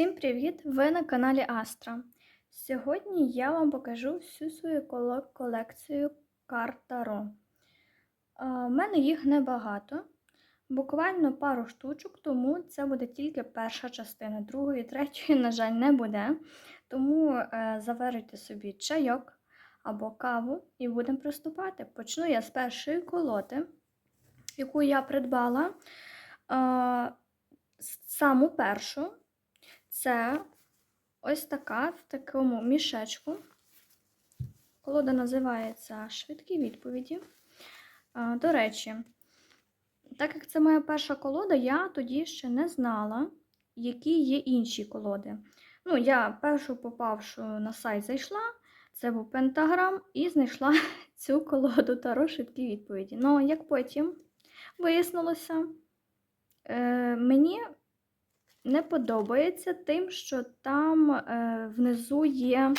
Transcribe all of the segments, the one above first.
Всім привіт! Ви на каналі Астра. Сьогодні я вам покажу всю свою колекцію карт Таро. У мене їх небагато, буквально пару штучок, тому це буде тільки перша частина. Другої, третьої, на жаль, не буде. Тому е, заварюйте собі чайок або каву і будемо приступати. Почну я з першої колоди, яку я придбала. Саму першу. Це ось така в такому мішечку. Колода називається Швидкі відповіді. До речі, так як це моя перша колода, я тоді ще не знала, які є інші колоди. Ну, я першу попавшу на сайт зайшла, це був Пентаграм, і знайшла цю колоду Таро швидкі відповіді. Ну, як потім вияснилося, е, мені не подобається тим, що там е, внизу є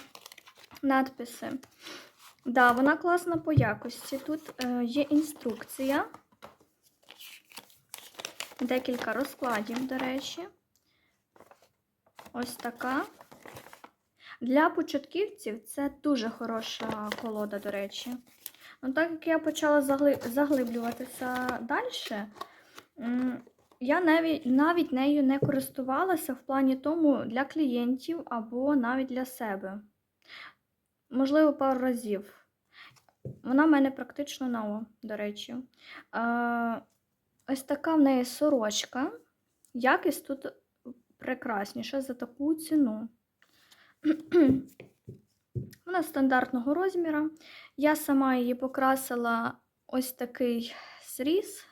надписи. Да, вона класна по якості. Тут е, є інструкція, декілька розкладів, до речі. Ось така. Для початківців це дуже хороша колода, до речі. Ну, так як я почала заглиблюватися далі, я навіть, навіть нею не користувалася в плані тому для клієнтів або навіть для себе. Можливо, пару разів. Вона в мене практично нова, до речі. Е, ось така в неї сорочка. Якість тут прекрасніша за таку ціну. Вона стандартного розміру. Я сама її покрасила ось такий зріз.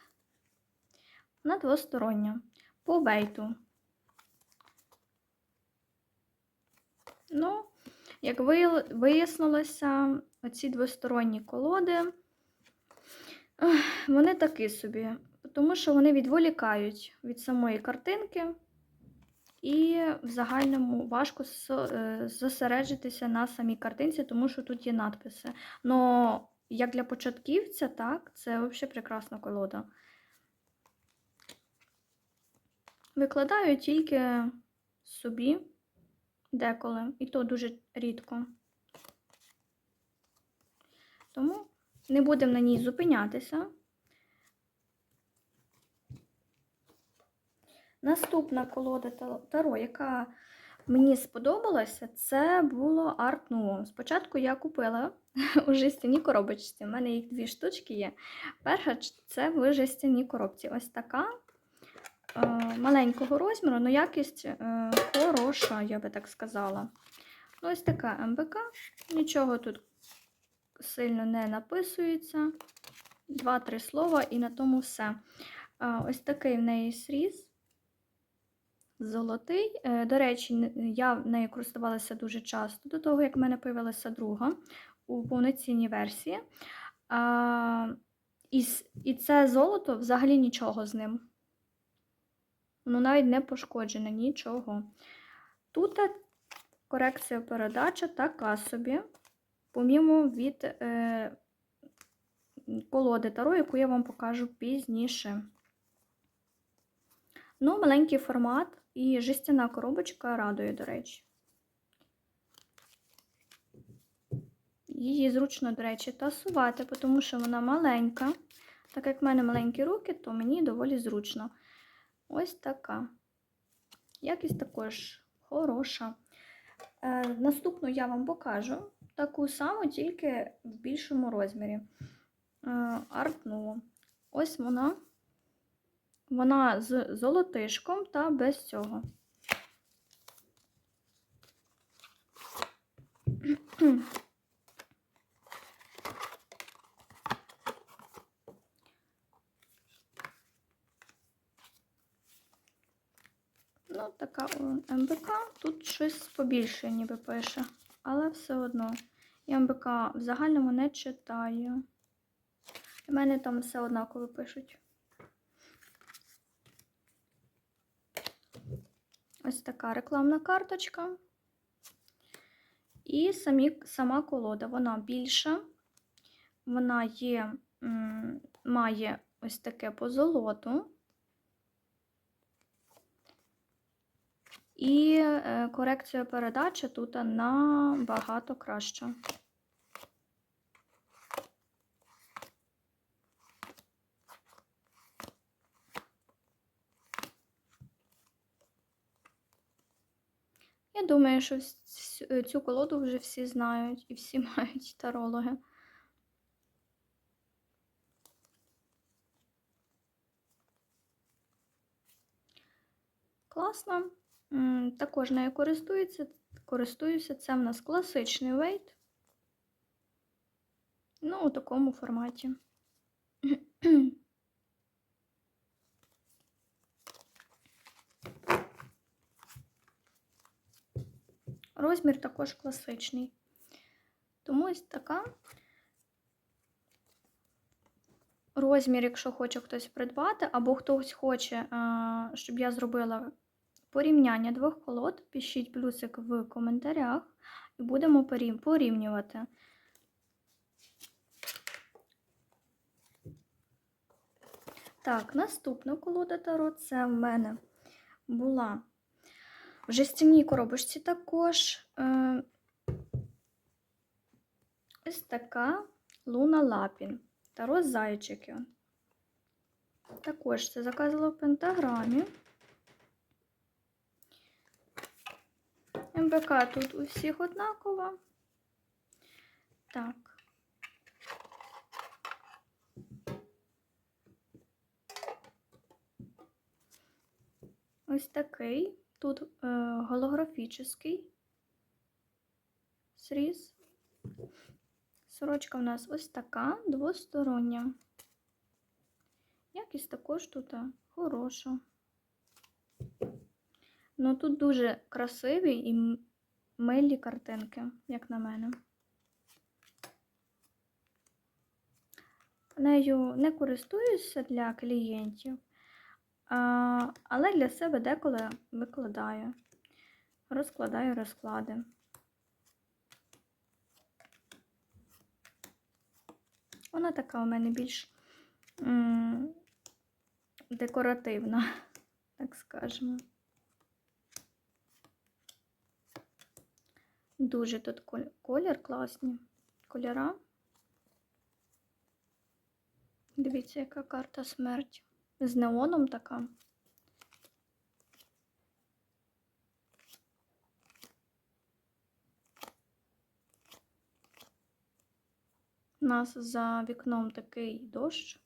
Вона двостороння. По бейту. Ну, як вияснилося, оці двосторонні колоди, вони такі собі, тому що вони відволікають від самої картинки, і в загальному важко е, зосереджитися на самій картинці, тому що тут є надписи. Но як для початківця, так, це взагалі прекрасна колода. Викладаю тільки собі деколи, і то дуже рідко. Тому не будемо на ній зупинятися. Наступна колода Таро, яка мені сподобалася, це було Art Nouveau. Спочатку я купила у жестяній коробочці. У мене їх дві штучки є. Перша це в жестяній коробці. Ось така маленького розміру, але якість е, хороша, я би так сказала. Ну, Ось така МБК. Нічого тут сильно не написується. Два-три слова і на тому все. Е, Ось такий в неї сріз. Золотий. Е, До речі, я нею користувалася дуже часто до того, як в мене появилася друга у повноцінній версії. І це золото взагалі нічого з ним. Воно навіть не пошкоджене, нічого. Тут корекція передача така собі, помімо від е, колоди Таро, яку я вам покажу пізніше. Ну, маленький формат і жестяна коробочка радує, до речі. Її зручно, до речі, тасувати, тому що вона маленька. Так як в мене маленькі руки, то мені доволі зручно. Ось така. Якість також хороша. Е, наступну я вам покажу таку саму, тільки в більшому розмірі. Е, Ось вона. Вона з золотишком та без цього. Ну, така МБК. Тут щось побільше ніби пише, але все одно. Я МБК в загальному не читаю. У мене там все однаково пишуть. Ось така рекламна карточка. І самі, сама колода, вона більша. Вона є, має ось таке позолоту. І е, корекція передачі тут набагато краща. Я думаю, що цю колоду вже всі знають і всі мають тарологи. Класно. Також нею користується, користуюся. Це в нас класичний вейт. Ну, у такому форматі. Розмір також класичний. Тому ось така. Розмір, якщо хоче хтось придбати, або хтось хоче, щоб я зробила порівняння двох колод, пишіть плюсик в коментарях і будемо порівнювати. Так, наступна колода Таро це в мене була в жестяній коробочці також. Е, ось така Луна Лапін. Таро зайчики. Також це заказувала в пентаграмі. МБК тут у всіх однакова. Так. Ось такий. Тут е, голографічний сріз. Сорочка в нас ось така, двостороння. Якість також тут хороша. Ну тут дуже красиві і милі картинки, як на мене. Нею не користуюся для клієнтів, але для себе деколи викладаю, розкладаю розклади. Вона така у мене більш декоративна, так скажемо. Дуже тут колір класні. Кольора. Дивіться, яка карта смерть. З неоном така. У нас за вікном такий дощ.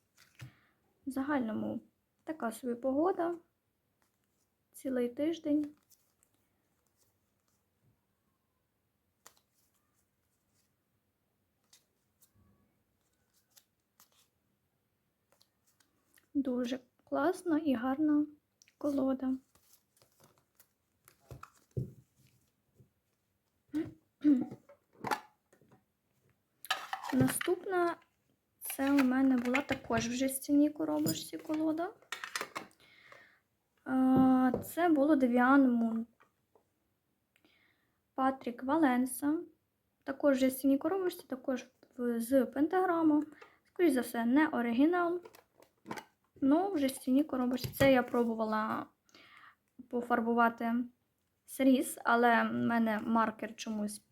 В загальному така собі погода. Цілий тиждень. Дуже класна і гарна колода. Наступна це у мене була також в жестяній коробочці колода. Це було Девіан Мун. Патрік Валенса. Також в жестяній коробочці, також з пентаграмом. Скоріше за все, не оригінал. Ну, в жестяній коробочці. Це я пробувала пофарбувати сріз, але в мене маркер чомусь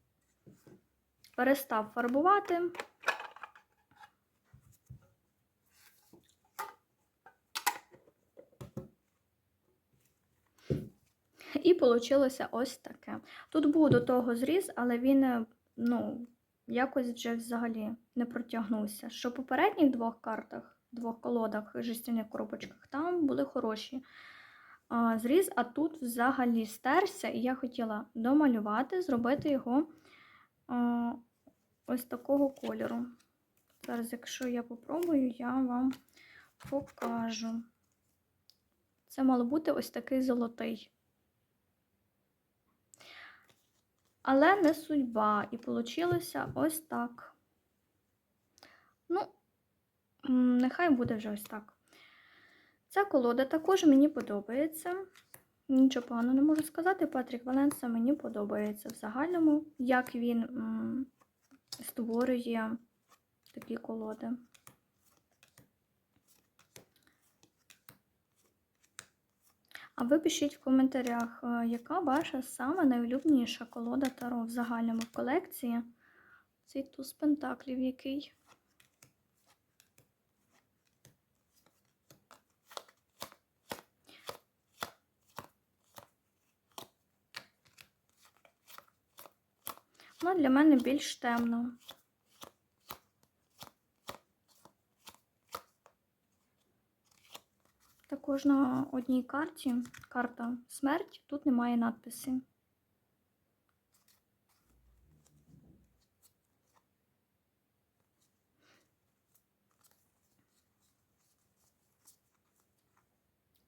перестав фарбувати. І вийшло ось таке. Тут був до того зріз, але він, ну, якось вже взагалі не протягнувся. Що в попередніх двох картах, двох колодах, жестяних коробочках, там були хороші а, зріз, а тут взагалі стерся, і я хотіла домалювати, зробити його а, ось такого кольору. Зараз, якщо я попробую, я вам покажу. Це мало бути ось такий золотий. Але не судьба. І вийшло ось так. Ну, нехай буде вже ось так. Ця колода також мені подобається. Нічого поганого не можу сказати. Патрік Валенса мені подобається в загальному, як він створює такі колоди. А ви пишіть в коментарях, е, яка ваша саме найулюбленіша колода Таро в загальному в колекції. Цей туз пентаклів який. Вона для мене більш темна. Також на одній карті, карта смерть, тут немає надписи.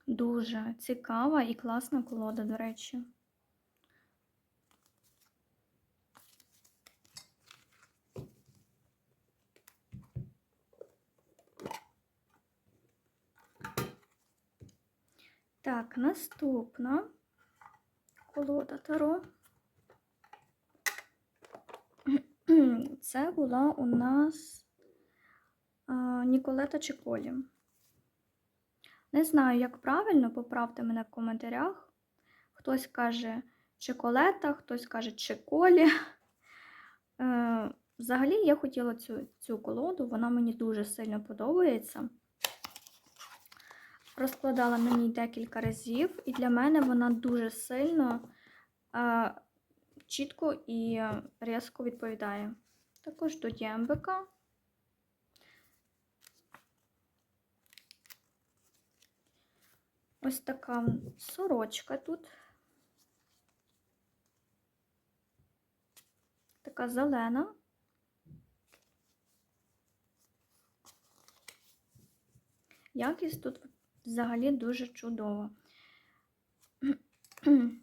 Дуже цікава і класна колода, до речі. Так, наступна колода Таро. Це була у нас Ніколета Чеколі. Не знаю, як правильно, поправте мене в коментарях. Хтось каже Чеколета, хтось каже Чеколі. Е, взагалі, я хотіла цю, цю колоду, вона мені дуже сильно подобається. Розкладала ній декілька разів, і для мене вона дуже сильно, е, чітко і різко відповідає. Також тут є. Ось така сорочка тут. Така зелена. Якість тут взагалі дуже чудова.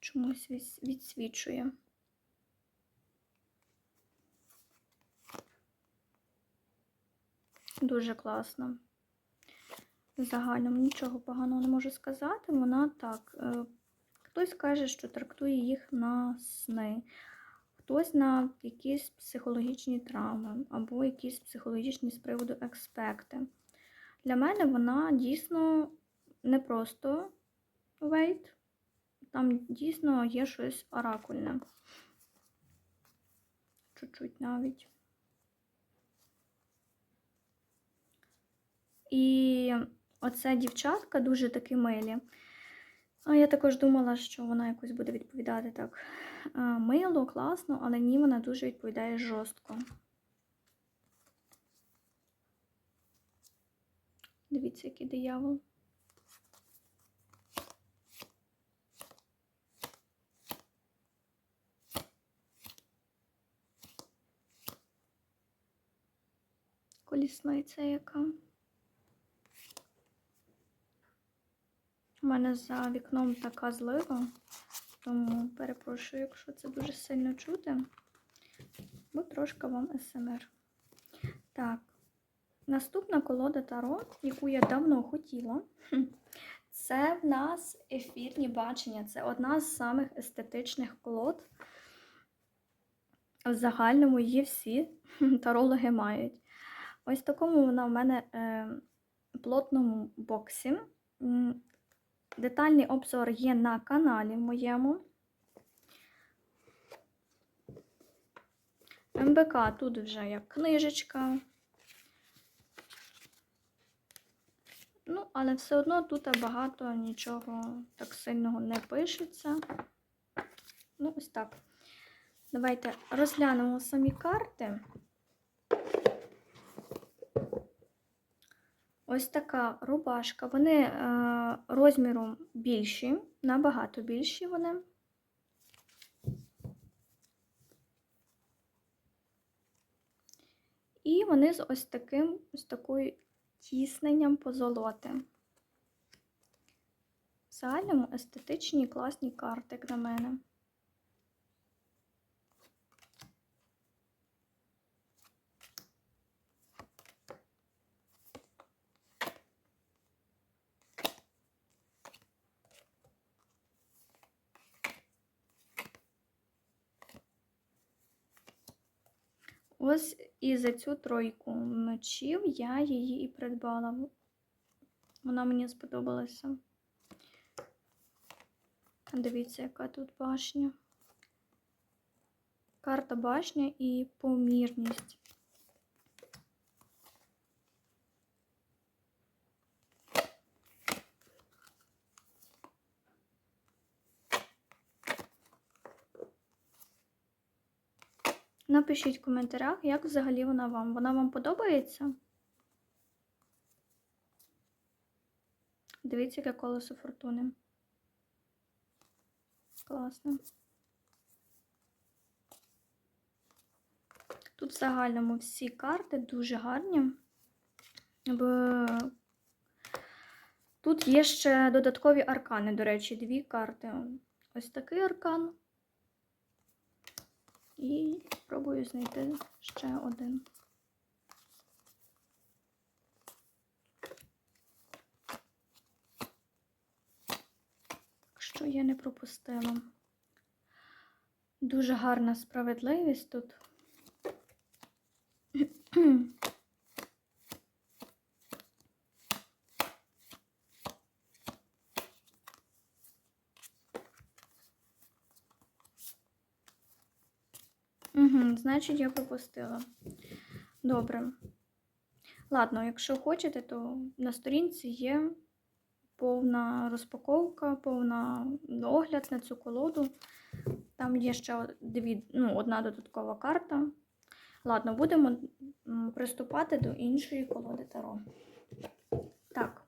Чомусь відсвічує. Дуже класно. В загальному нічого поганого не можу сказати. Вона так. Хтось каже, що трактує їх на сни, хтось на якісь психологічні травми або якісь психологічні з приводу експекти. Для мене вона дійсно не просто вейт, там дійсно є щось оракульне. Чуть-чуть навіть. І оця дівчатка дуже таки милі. А я також думала, що вона якось буде відповідати так мило, класно, але ні, вона дуже відповідає жорстко. Дивіться, який диявол. Колісниця яка. У мене за вікном така злива, тому перепрошую, якщо це дуже сильно чути, бо трошки вам СМР. Так, наступна колода Таро, яку я давно хотіла, це в нас ефірні бачення. Це одна з самих естетичних колод. В загальному її всі тарологи мають. Ось такому вона в мене е, плотному боксі. Детальний обзор є на каналі моєму. МБК тут вже як книжечка. Ну, але все одно тут багато нічого так сильного не пишеться. Ну, ось так. Давайте розглянемо самі карти. Ось така рубашка. Вони е, розміром більші, набагато більші вони. І вони з ось таким ось такою тісненням позолоти. В загальному естетичні класні карти, як на мене. Ось і за цю тройку мечів я її і придбала. Вона мені сподобалася. Дивіться, яка тут башня. Карта башня і помірність. Напишіть в коментарях, як взагалі вона вам. Вона вам подобається? Дивіться, яке колесо фортуни. Класно. Тут в загальному всі карти дуже гарні. Тут є ще додаткові аркани, до речі, дві карти. Ось такий аркан. І спробую знайти ще один. Що я не пропустила. Дуже гарна справедливість тут. значить, я пропустила. Добре. Ладно, якщо хочете, то на сторінці є повна розпаковка, повна огляд на цю колоду. Там є ще дві, ну, одна додаткова карта. Ладно, будемо приступати до іншої колоди Таро. Так.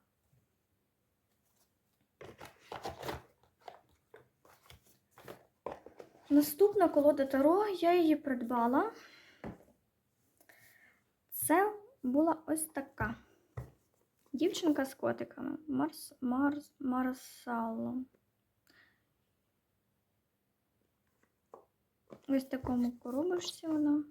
Наступна колода Таро, я її придбала. Це була ось така. Дівчинка з котиками. Марс, Марс, Марсало. Ось такому коробочці вона.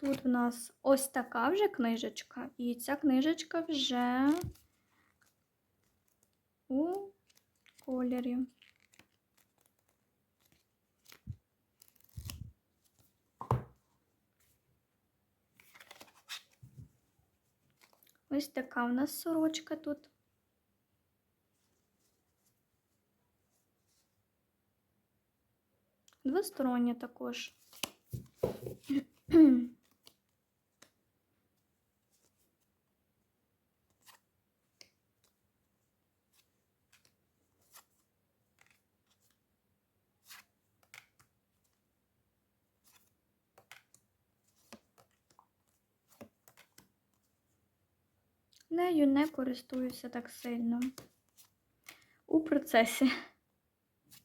Тут в нас ось така вже книжечка, і ця книжечка вже у кольорі. Ось така у нас сорочка тут. Двостороння також. Нею не користуюся так сильно. У процесі.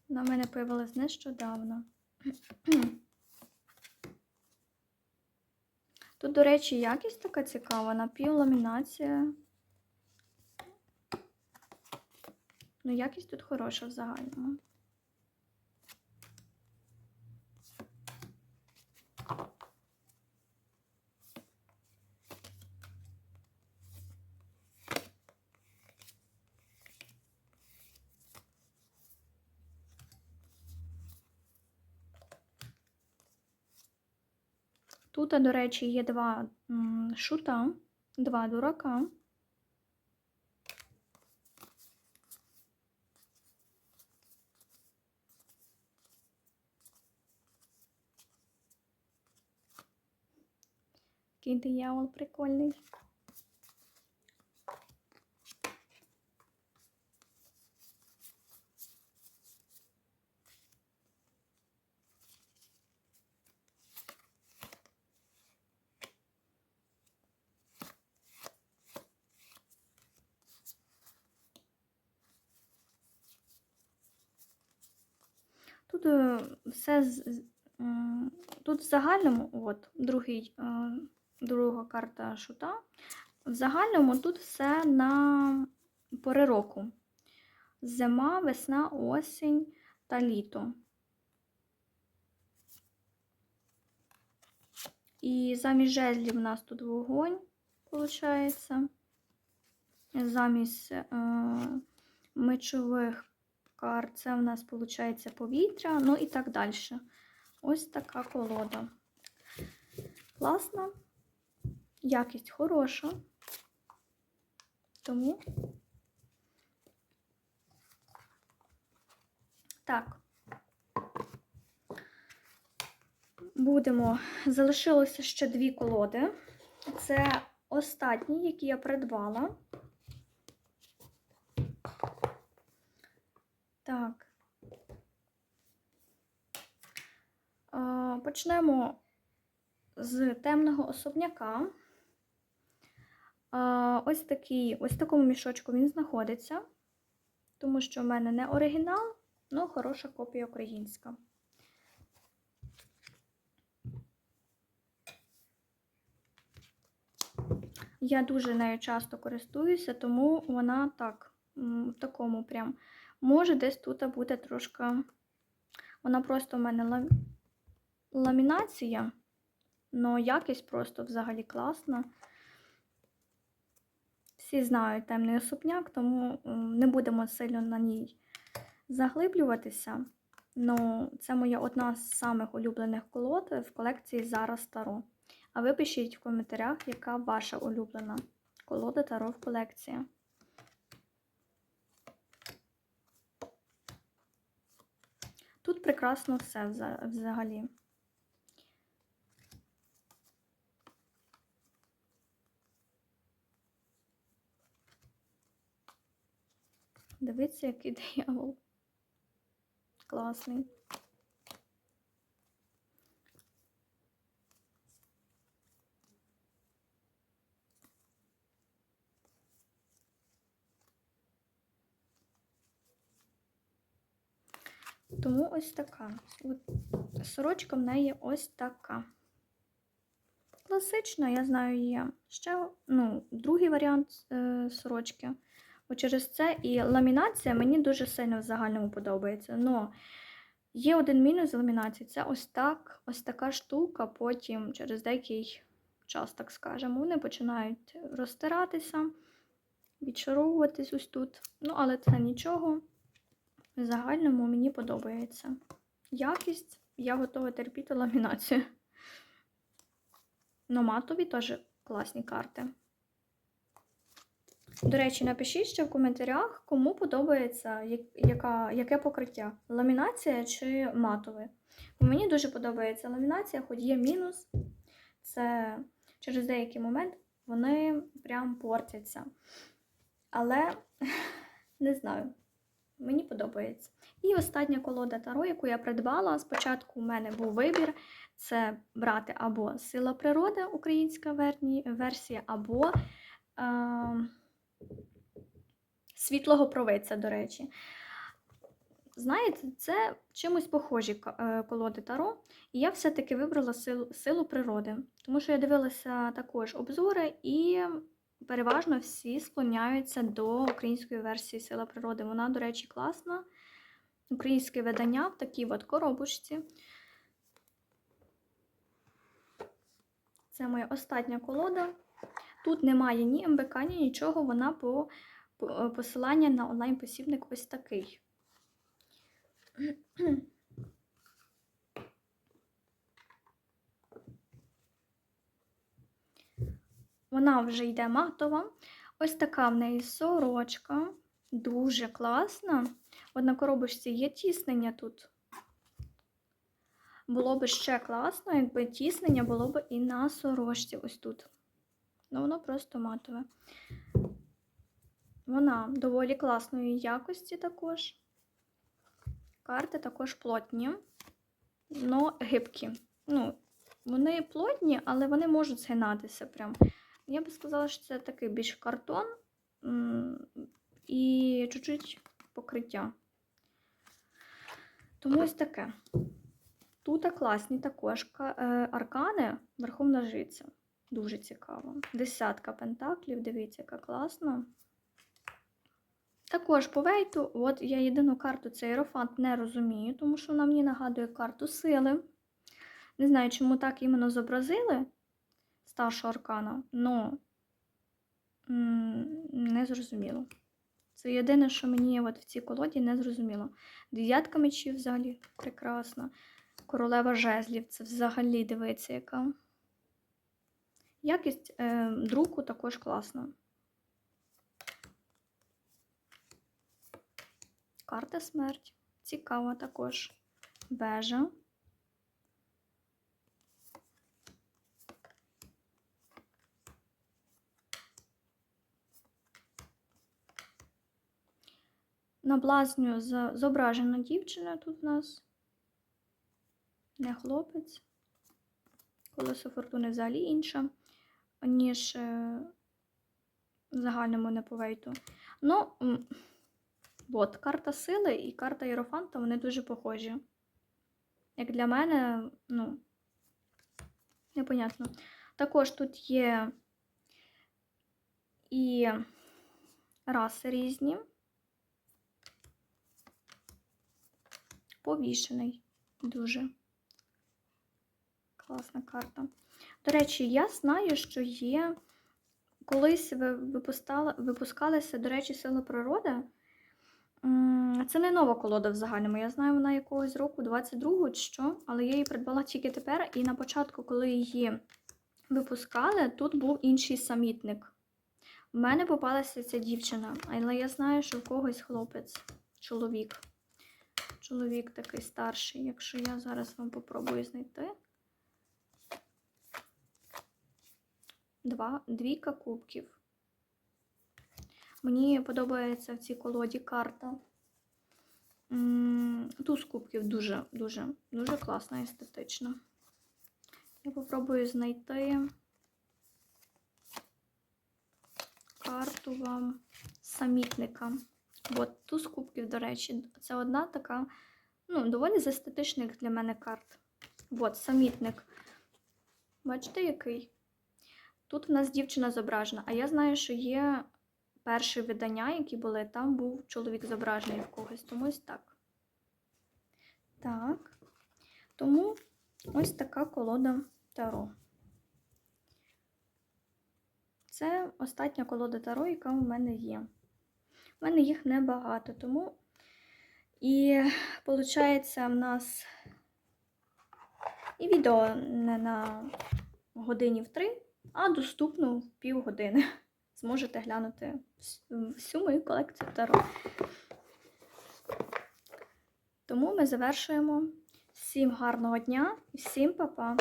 На мене появилась нещодавно. Тут, до речі, якість така цікава, напівламінація. Ну, якість тут хороша в загальному. Тут, до речі, є два шута, два дурака. Який диявол прикольний. Тут е, все з- з- тут в загальному, от, другий, е, друга карта шута. В загальному тут все на пори року. Зима, весна, осінь та літо. І замість жезлів в нас тут вогонь, виходить. Замість е, мечових карт це в нас виходить повітря, ну і так далі. Ось така колода. Класна, якість хороша. Тому так. Будемо. Залишилося ще дві колоди. Це останні, які я придбала. Так. Почнемо з темного особняка. Ось такий, ось в такому мішочку він знаходиться, тому що в мене не оригінал, але хороша копія українська. Я дуже нею часто користуюся, тому вона так, в такому прям. Може, десь тут буде трошки. Вона просто в мене ла- ламінація, але якість просто взагалі класна. Всі знають темний особняк, тому не будемо сильно на ній заглиблюватися. Ну, це моя одна з самих улюблених колод в колекції зараз Таро. А ви пишіть в коментарях, яка ваша улюблена колода Таро в колекції. Тут прекрасно все взагалі. Дивіться, який диявол. Класний. Тому ось така. От сорочка в неї ось така. Класична, я знаю, є ще ну, другий варіант е, сорочки. От через це і ламінація мені дуже сильно в загальному подобається. Но є один мінус ламінації це ось так, ось така штука, потім через деякий час, так скажемо, вони починають розтиратися, відшаровуватись ось тут. Ну, але це нічого. В загальному мені подобається. Якість, я готова терпіти ламінацію. Но матові теж класні карти. До речі, напишіть ще в коментарях, кому подобається яка, яке покриття: ламінація чи матове. Мені дуже подобається ламінація, хоч є мінус. Це через деякий момент вони прям портяться. Але не знаю. Мені подобається. І остання колода Таро, яку я придбала. Спочатку у мене був вибір: це брати або Сила природи, українська версія, або е, Світлого провидця, до речі. Знаєте, це чимось похожі е, колоди Таро. І я все-таки вибрала силу, силу природи, тому що я дивилася також обзори і переважно всі склоняються до української версії Сила природи. Вона, до речі, класна. Українське видання в такій от коробочці. Це моя остання колода. Тут немає ні МБК, ні нічого. Вона по, по посилання на онлайн-посібник ось такий. Вона вже йде матова. Ось така в неї сорочка. Дуже класна. От на коробочці є тіснення тут. Було б ще класно, якби тіснення було б і на сорочці ось тут. Ну, воно просто матове. Вона доволі класної якості також. Карти також плотні, але гибкі. Ну, вони плотні, але вони можуть згинатися прям. Я би сказала, що це такий більш картон і чуть-чуть покриття. Тому ось таке. Тут класні також е, аркани Верховна Жиця. Дуже цікаво. Десятка пентаклів, дивіться, яка класна. Також по вейту, от я єдину карту цей Ерофант не розумію, тому що вона мені нагадує карту сили. Не знаю, чому так іменно зобразили старшого аркана, м, не зрозуміло. Це єдине, що мені от в цій колоді не зрозуміло. Дев'ятка мечів взагалі прекрасна. Королева жезлів це взагалі дивиться, яка. Якість е, друку також класна. Карта смерть. Цікава також. Вежа. На блазню зображена дівчина тут у нас. Не хлопець. Колесо фортуни взагалі інша, ніж е, в загальному неповейту. Ну, от, карта сили і карта Єрофанта, вони дуже похожі. Як для мене, ну, непонятно. Також тут є і раси різні. Повішений. Дуже класна карта. До речі, я знаю, що є. Колись ви- випускала, випускалася, до речі, сила природи. Це не нова колода в загальному. Я знаю, вона якогось року 22-го чи що, але я її придбала тільки тепер. І на початку, коли її випускали, тут був інший самітник. У мене попалася ця дівчина, але я знаю, що в когось хлопець, чоловік. Чоловік такий старший, якщо я зараз вам попробую знайти. Два, двійка кубків. Мені подобається в цій колоді карта. Туз кубків дуже, дуже, дуже класна, естетична. Я попробую знайти карту вам самітника. От туз кубків, до речі, це одна така, ну, доволі з естетичних для мене карт. От, самітник. Бачите, який? Тут в нас дівчина зображена, а я знаю, що є перші видання, які були, там був чоловік зображений в когось, тому ось так. Так. Тому ось така колода Таро. Це остання колода Таро, яка у мене є. У мене їх небагато, тому і виходить, в нас і відео не на годині в три, а доступно в півгодини. Зможете глянути всю мою колекцію Таро. Тому ми завершуємо. Всім гарного дня і всім па-па!